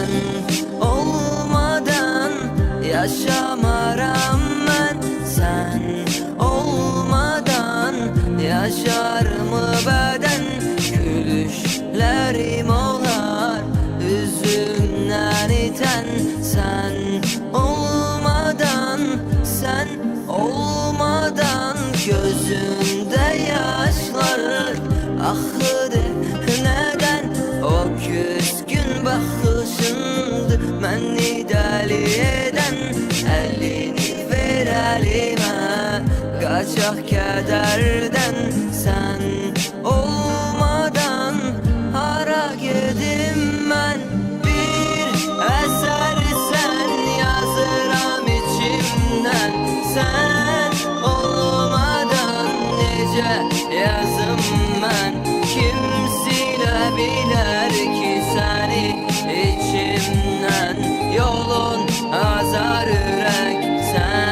sen olmadan yaşama rağmen sen olmadan yaşar mı beden? Gülüşlerim olar üzümden iten. Sen olmadan sen olmadan gözünde yaşlar ahır hayalime Kaçak kederden sen olmadan Harak edim ben? Bir eser sen Yazıram içimden. Sen olmadan Nice yazım ben? Kim silebilir ki seni içimden. Yolun azar yürek sen